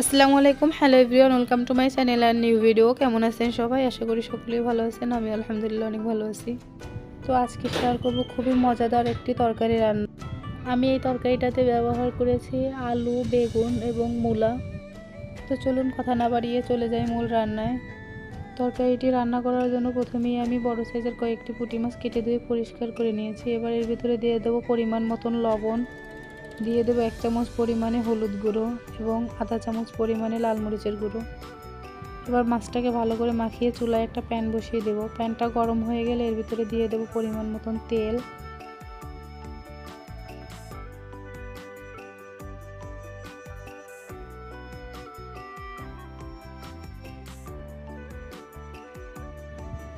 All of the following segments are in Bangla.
আসসালামু আলাইকুম। Hello everyone welcome to my channel R new video কেমন আছেন সবাই? আশা করি সকলেই ভালো আছেন। আমি আলহামদুলিল্লাহ অনেক ভালো আছি। তো আজকে শেয়ার করব খুবই মজাদার একটি তরকারি রান্না। আমি এই তরকারিটাতে ব্যবহার করেছি আলু, বেগুন এবং মূলা। তো চলুন কথা না বাড়িয়ে চলে যাই মূল রান্নায়। তরকারিটি রান্না করার জন্য প্রথমেই আমি বড় সাইজের কয়েকটি পুঁটি মাছ কেটে ধুয়ে পরিষ্কার করে নিয়েছি। এবার এর ভিতরে দিয়ে দেবো পরিমাণ মতন লবণ। দিয়ে দেবো এক চামচ পরিমাণে হলুদ গুঁড়ো এবং আধা চামচ পরিমাণে লাল মরিচের গুঁড়ো। এবার মাছটাকে ভালো করে মাখিয়ে চুলায় একটা প্যান বসিয়ে দেবো। প্যানটা গরম হয়ে গেলে এর ভিতরে দিয়ে দেবো পরিমাণ মতন তেল।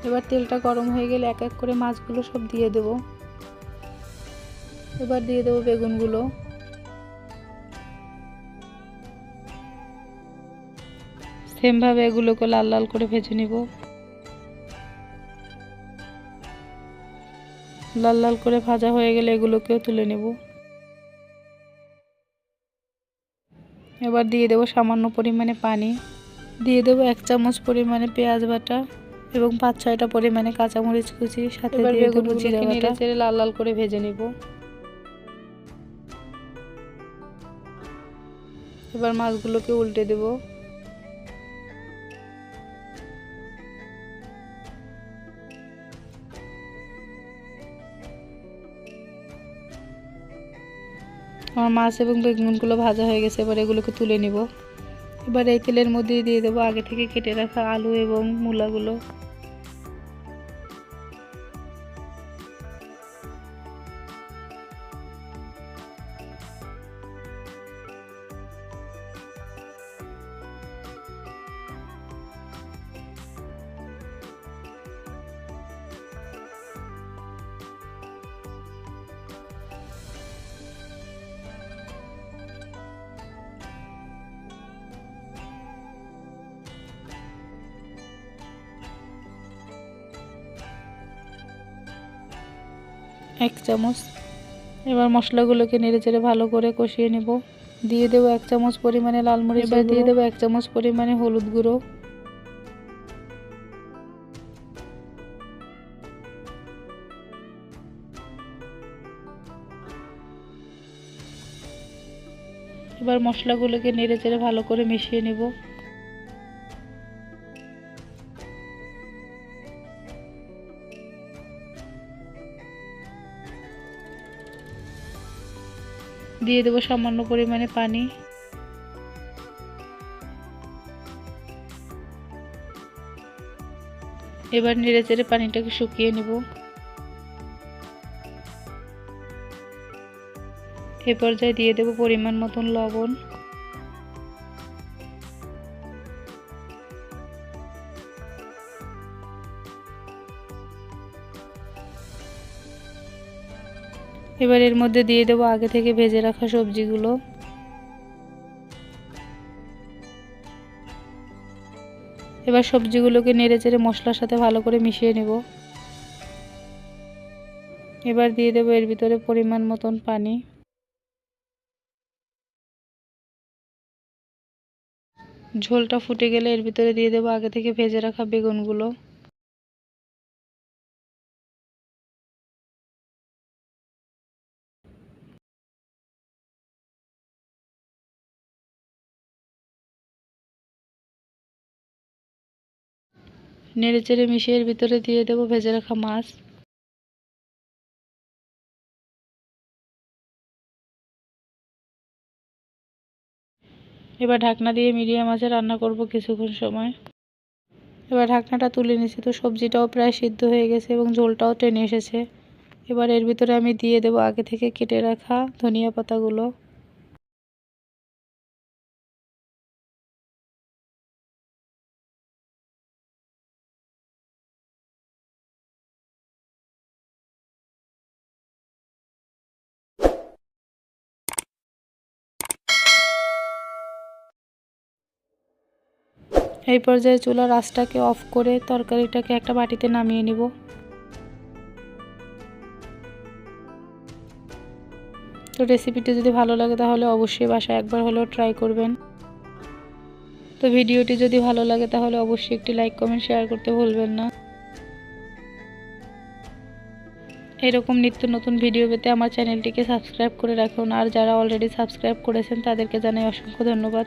এবার তেলটা গরম হয়ে গেলে এক এক করে মাছগুলো সব দিয়ে দেব। এবার দিয়ে দেবো বেগুনগুলো। সেমভাবে এগুলোকে লাল লাল করে ভেজে নিব। লাল লাল করে ভাজা হয়ে গেলে এগুলোকেও তুলে নেব। এবার দিয়ে দেবো সামান্য পরিমাণে পানি। দিয়ে দেবো এক চামচ পরিমাণে পেঁয়াজ বাটা এবং পাঁচ ছয়টা পরিমাণে কাঁচামরিচ কুচি সাথে দিয়ে দেবো জিরা বাটা। ছেড়ে লাল লাল করে ভেজে নেব। এবার মাছগুলোকে উল্টে দেবো। আমার মাছ এবং বেগুনগুলো ভাজা হয়ে গেছে, এবার এগুলোকে তুলে নিব। এবার এই তেলের মধ্যে দিয়ে দেবো আগে থেকে কেটে রাখা আলু এবং মূলাগুলো। এক চামচ। এবার মশলাগুলোকে নেড়ে চেড়ে ভালো করে কষিয়ে নেব। দিয়ে দেবো এক চামচ পরিমাণে লাল মরিচ এবার দিয়ে দেবো এক চামচ পরিমাণে হলুদ গুঁড়ো। এবার মশলাগুলোকে নেড়ে চেড়ে ভালো করে মিশিয়ে নেব। দিয়ে দেবো সামান্য পরিমাণে পানি। এবার নেড়ে চেড়ে পানিটাকে শুকিয়ে নেব। এ পর্যায়ে দিয়ে দেবো পরিমাণ মতন লবণ। এবার এর মধ্যে দিয়ে দেবো আগে থেকে ভেজে রাখা সবজিগুলো। এবার সবজিগুলোকে নেড়ে চেড়ে মশলার সাথে ভালো করে মিশিয়ে নেব। এবার দিয়ে দেবো এর ভিতরে পরিমাণ মতন পানি। ঝোলটা ফুটে গেলে এর ভিতরে দিয়ে দেবো আগে থেকে ভেজে রাখা বেগুনগুলো। নেড়ে চেড়ে মিশিয়ে এর ভিতরে দিয়ে দেবো ভেজে রাখা মাছ। এবার ঢাকনা দিয়ে মিডিয়াম আঁচে রান্না করব কিছুক্ষণ সময়। এবার ঢাকনাটা তুলে নিয়েছি তো সবজিটাও প্রায় সিদ্ধ হয়ে গেছে এবং ঝোলটাও টেনে এসেছে। এবার এর ভিতরে আমি দিয়ে দেবো আগে থেকে কেটে রাখা ধনিয়া পাতাগুলো। এই পর্যায়ে চুলার আঁচটাকে অফ করে তরকারিটাকে একটা বাটিতে নামিয়ে নিব। তো রেসিপিটি যদি ভালো লাগে তাহলে অবশ্যই বাসায় একবার হলেও ট্রাই করবেন। তো ভিডিওটি যদি ভালো লাগে তাহলে অবশ্যই একটি লাইক, কমেন্ট, শেয়ার করতে ভুলবেন না। এরকম নিত্য নতুন ভিডিও পেতে আমার চ্যানেলটিকে সাবস্ক্রাইব করে রাখুন। আর যারা অলরেডি সাবস্ক্রাইব করেছেন তাদেরকে জানাই অসংখ্য ধন্যবাদ।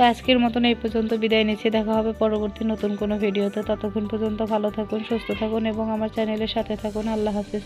তো আজকের মতন এই পর্যন্ত বিদায় নিচ্ছি। দেখা হবে পরবর্তী নতুন কোনো ভিডিওতে। ততক্ষণ পর্যন্ত ভালো থাকুন, সুস্থ থাকুন এবং আমার চ্যানেলের সাথে থাকুন। আল্লাহ হাফিজ।